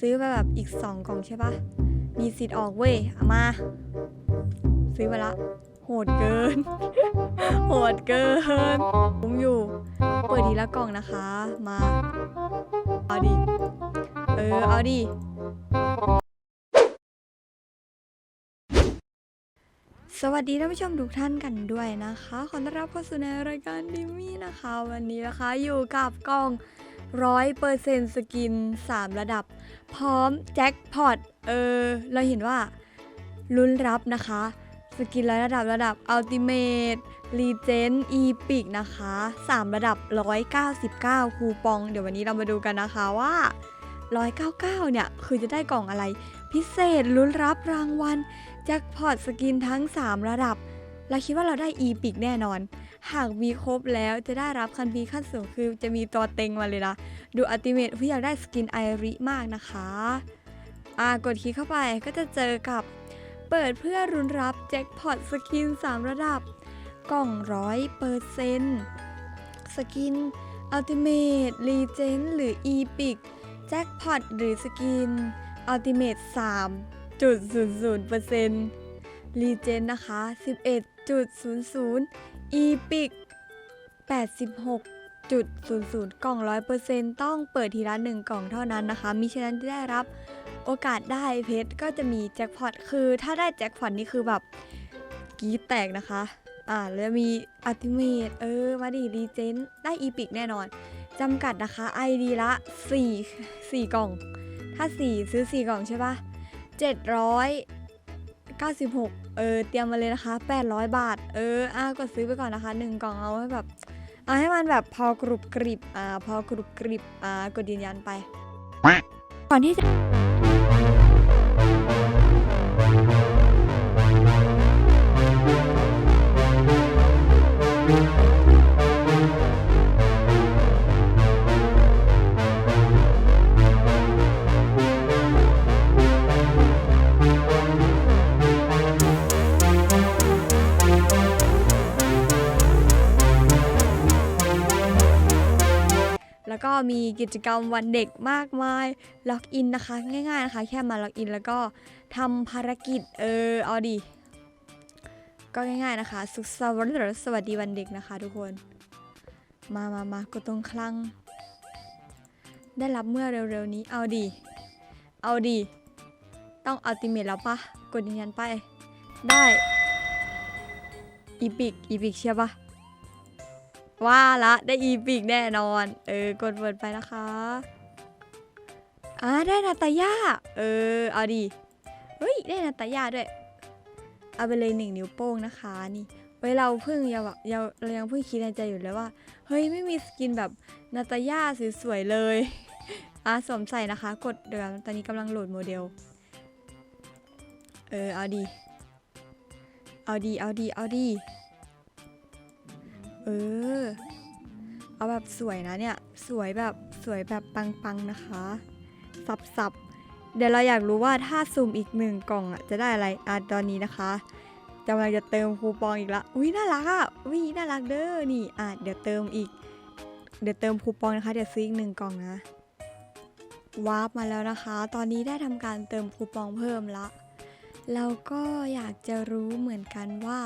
ซื้อไปแบบอีกสองกล่องใช่ปะมีสิทธิ์ออกเว้ยเอามา ซื้อมาละ โหดเกิน โหดเกิน ผมอยู่ เปิดทีละกล่องนะคะ มา เอาดิ เออ เอาดิ สวัสดีท่านผู้ชมทุกท่านกันด้วยนะคะ ขอต้อนรับเข้าสู่ในรายการดิมมี่นะคะ วันนี้นะคะอยู่กับกล่อง ร้อยเปอร์เซ็นต์สกิน 3 ระดับ พร้อมแจ็คพอตเออ เราเห็นว่าลุ้นรับนะคะ สกินร้อยระดับระดับอัลติเม e รีเจนอีพิกนะคะ 3 ระดับ 199 คูปอง เดี๋ยววันนี้เรามาดูกันนะคะว่า 199 เนี่ย คือจะได้กล่องอะไร พิเศษลุ้นรับรางวัลแจ็คพอตสกินทั้ง 3 ระดับ เราคิดว่าเราได้อีพิกแน่นอน หากมีครบแล้วจะได้รับคันพีขั้นสูงคือจะมีตัวเต็งมาเลยนะดูอัลติเมทพี่อยากได้สกินไอริมากนะคะอ่ากดคลิกเข้าไปก็จะเจอกับเปิดเพื่อรุนรับแจ็คพอตสกิน 3 ระดับ กล่องร้อยเปอร์เซนต์สกินอัลติเมทรีเจนหรืออีพิกแจ็คพอตหรือสกินอัลติเมท3.00%รีเซนต์ รีเจนนะคะ 11.00อีพิก86.00 กล่อง 100%ต้องเปิดทีละหนึ่งกล่องเท่านั้นนะคะ มิฉะนั้นจะได้รับโอกาสได้เพชรก็จะมีแจ็คพอต คือถ้าได้แจ็คพอตนี่คือแบบกีแตกนะคะ อ่า แล้วมีอัติเมทเออ มาดิรีเจนได้อีพิกแน่นอนจำกัดนะคะ ID ละ 4 4 กล่อง ถ้า 4 ซื้อ 4 กล่องใช่ปะ796 เออเตรียมมาเลยนะคะ 800 บาท เอออะกดซื้อไปก่อนนะคะ 1 กล่องเอาให้แบบเอาให้มันแบบพอกรุบกริบอ่าพอกรุบกริบอ่ากดยืนยันไปก่อนที่จะ แล้วก็มีกิจกรรมวันเด็กมากมาย ล็อกอินนะคะ ง่ายๆนะคะ แค่มาล็อกอินแล้วก็ทำภารกิจ เออ เอาดิก็ง่ายๆนะคะ สุขสันต์วันหรือสวัสดีวันเด็กนะคะทุกคน มามามากดตรงคลัง ได้รับเมื่อเร็วๆนี้ เอาดิเอาดิต้องอัลติเมทแล้วปะ กดยืนยันไป ได้ อีพิก อีพิกเชียปะ ว่าละได้อีพิกแน่นอน เออกดเปิดไปนะคะอ่าได้นาตาย่าเออเอาดิเฮ้ยได้นาตาย่าด้วย เอาไปเลยหนึ่งนิ้วโป้งนะคะ นี่ไว้เราเพิ่งยังแบบยังเรายังเพิ่งคิดในใจอยู่เลยว่า เฮ้ยไม่มีสกินแบบนาตาย่าสวยๆเลยอะสวมใส่นะคะ กดเดี๋ยวตอนนี้กำลังโหลดโมเดล เออเอาดี เอาดีเอาดีเอาดี เออ เอาแบบสวยนะเนี่ย สวยแบบสวยแบบปังๆนะคะ สับๆ เดี๋ยวเราอยากรู้ว่าถ้าสุ่มอีกหนึ่งกล่องอะจะได้อะไร อะตอนนี้นะคะกำลังจะเติมคูปองอีกละ อุ้ยน่ารักอะอุ้ยน่ารักเด้อ นี่ อะเดี๋ยวเติมอีก เดี๋ยวเติมคูปองนะคะ เดี๋ยวซื้ออีกหนึ่งกล่องนะวาร์ปมาแล้วนะคะ ตอนนี้ได้ทำการเติมคูปองเพิ่มละเราก็อยากจะรู้เหมือนกันว่า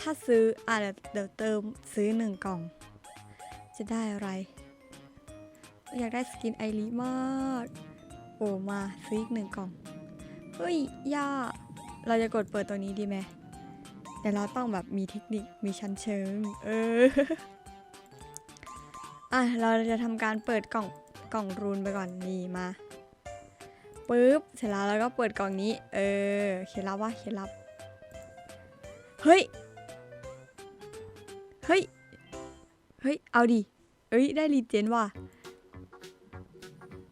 ถ้าซื้ออะเดี๋ยวเดี๋ยวเติมซื้อหนึ่งกล่อง จะได้อะไร อยากได้สกินไอริมาก โอ้มาซื้ออีกหนึ่งกล่อง เฮ้ยย่า เราจะกดเปิดตัวนี้ดีไหมเดี๋ยวเราต้องแบบมีเทคนิคมีชั้นเชิง เออ อะ เราจะทำการเปิดกล่องกล่องรูนไปก่อนนี่มาปุ๊บเสร็จแล้วเราก็เปิดกล่องนี้ เออ เคล็ดลับว่าเคล็ดลับ เฮ้ย ฮ้ย เฮ้ย เอาดิ เอ้ย ได้รีเจนว่ะ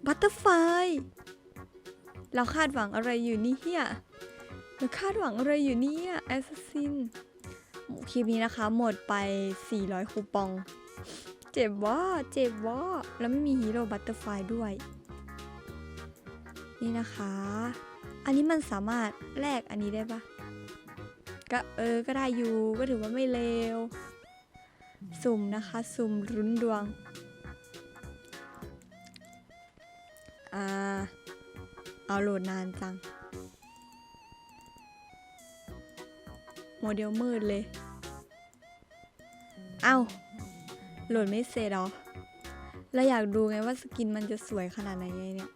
บัตเตอร์ไฟ เราคาดหวังอะไรอยู่นี่เฮียเราคาดหวังอะไรอยู่เนี่ยแอสซัสซินคลิปนี้นะคะ หมดไป 400 คูปอง เจ็บว่าเจ็บว่าแล้วไม่มีฮีโร่บัตเตอร์ไฟด้วย นี่นะคะ อันนี้มันสามารถแลกอันนี้ได้ปะก็เออ ก็ได้อยู่ ก็ถือว่าไม่เลว สุ่มนะคะ สุ่มรุนดวง อ่า เอาโหลดนานจัง โมเดลมืดเลย เอ้า โหลดไม่เสร็จหรอ แล้วอยากดูไงว่าสกินมันจะสวยขนาดไหนไงเนี่ย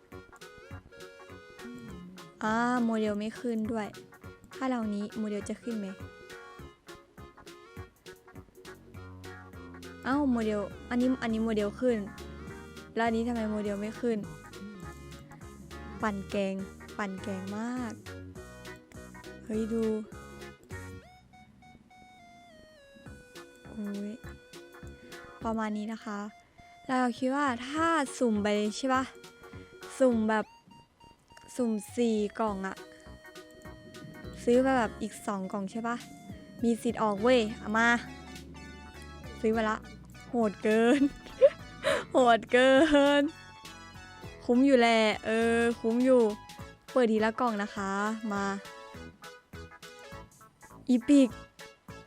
อ่าโมเดลไม่ขึ้นด้วย ถ้าเรานี้โมเดลจะขึ้นไหม เอ้าโมเดล อันนี้อันนี้โมเดลขึ้น แล้วอันนี้ทำไมโมเดลไม่ขึ้น ปั่นแกง ปั่นแกงมาก เฮ้ยดูโอ้ยประมาณนี้นะคะ เราคิดว่าถ้าสุ่มไปใช่ปะสุ่มแบบสุ่มสี่กล่องอะซื้อไปแบบอีกสองกล่องใช่ปะมีสิทธิ์ออกเว้ย มา ซื้อมาละ โหดเกิน โหดเกิน คุ้มอยู่แหละเออ คุ้มอยู่ เปิดทีละกล่องนะคะ มา อีพิก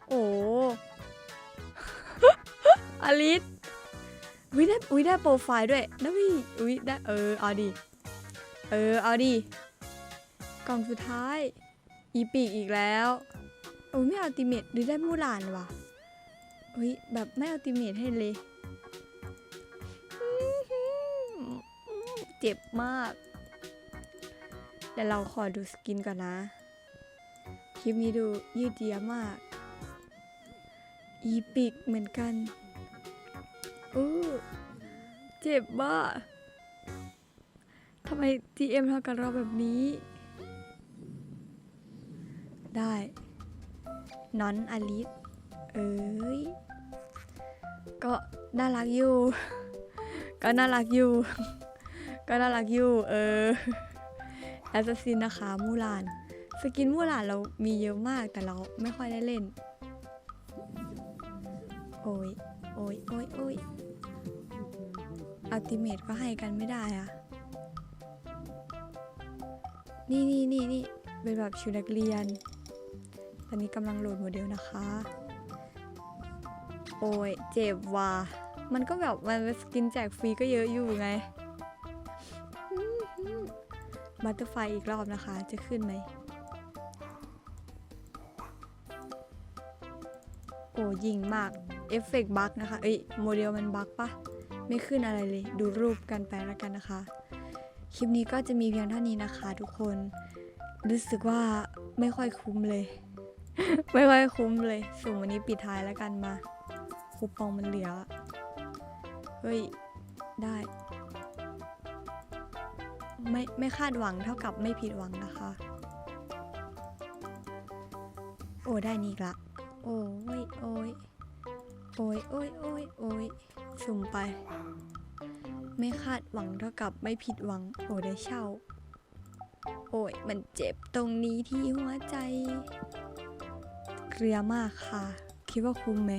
โอ้อลิสวิได้วิได้โปรไฟล์ด้วยนะพี่วิได้เออเอาดิเออเอาดิกล่องสุดท้าย อีพิกอีกแล้วโอ้ไม่เอาติเมตหรือได้มูหลานว่ะ เฮ้ย แบบไม่เอาติเมตให้เลย เจ็บมาก เดี๋ยวเราขอดูสกินก่อนนะ คลิปนี้ดูยืดเยื้อมาก อีปิกเหมือนกันอู้เจ็บบ้าทำไม GM ทำกับเราแบบนี้ ได้นอนอลิสเอ้ย ก็น่ารักอยู่ ก็น่ารักอยู่ ก็น่ารักอยู่ เออแอสซัสซินนะคะมูลาน สกินมูลานเรามีเยอะมากแต่เราไม่ค่อยได้เล่น โอ้ยโอ้ยโอ้ยโอ้ยอัลติเมทก็ให้กันไม่ได้อะนี่นี่นี่นี่เป็นแบบชุดนักเรียน ตอนนี้กำลังโหลดโมเดลนะคะ โอ้ยเจ็บว่ะมันก็แบบมันสกินแจกฟรีก็เยอะอยู่ไงบัตเตอร์ไฟอีกรอบนะคะ จะขึ้นไหม โอ้ยิงมาก เอฟเฟกต์บั๊กนะคะ เอ้ย โมเดลมันบั๊กปะไม่ขึ้นอะไรเลย ดูรูปกันไปแล้วกันนะคะ คลิปนี้ก็จะมีเพียงเท่านี้นะคะทุกคน รู้สึกว่าไม่ค่อยคุ้มเลย ไม่ค่อยคุ้มเลยสุ่มวันนี้ปิดท้ายแล้วกันมา คูปองมันเหลือเฮ้ย ได้ ไม่ไม่คาดหวังเท่ากับไม่ผิดหวังนะคะ โอ้ได้นี่ละ โอ้ยโอ้ยโอ้ยโอ้ยโอ้ยโอ้ยสุ่มไป ไม่คาดหวังเท่ากับไม่ผิดหวัง โอ้ได้เช่า โอ้ยมันเจ็บตรงนี้ที่หัวใจ เกลือมากค่ะ คิดว่าคุ้มไหม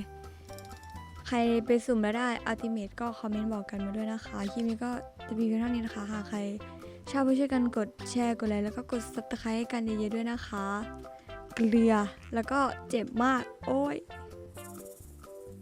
ใครไปสุ่มแล้วได้อัลติเมตก็คอมเมนต์บอกกันมาด้วยนะคะคลิปนี้ก็จะมีเพียงเท่านี้นะคะหากใครชอบก็ช่วยกันกดแชร์กดไลค์แล้วก็กด subscribe ให้กันเยอะๆด้วยนะคะ เกลือแล้วก็เจ็บมาก โอ้ย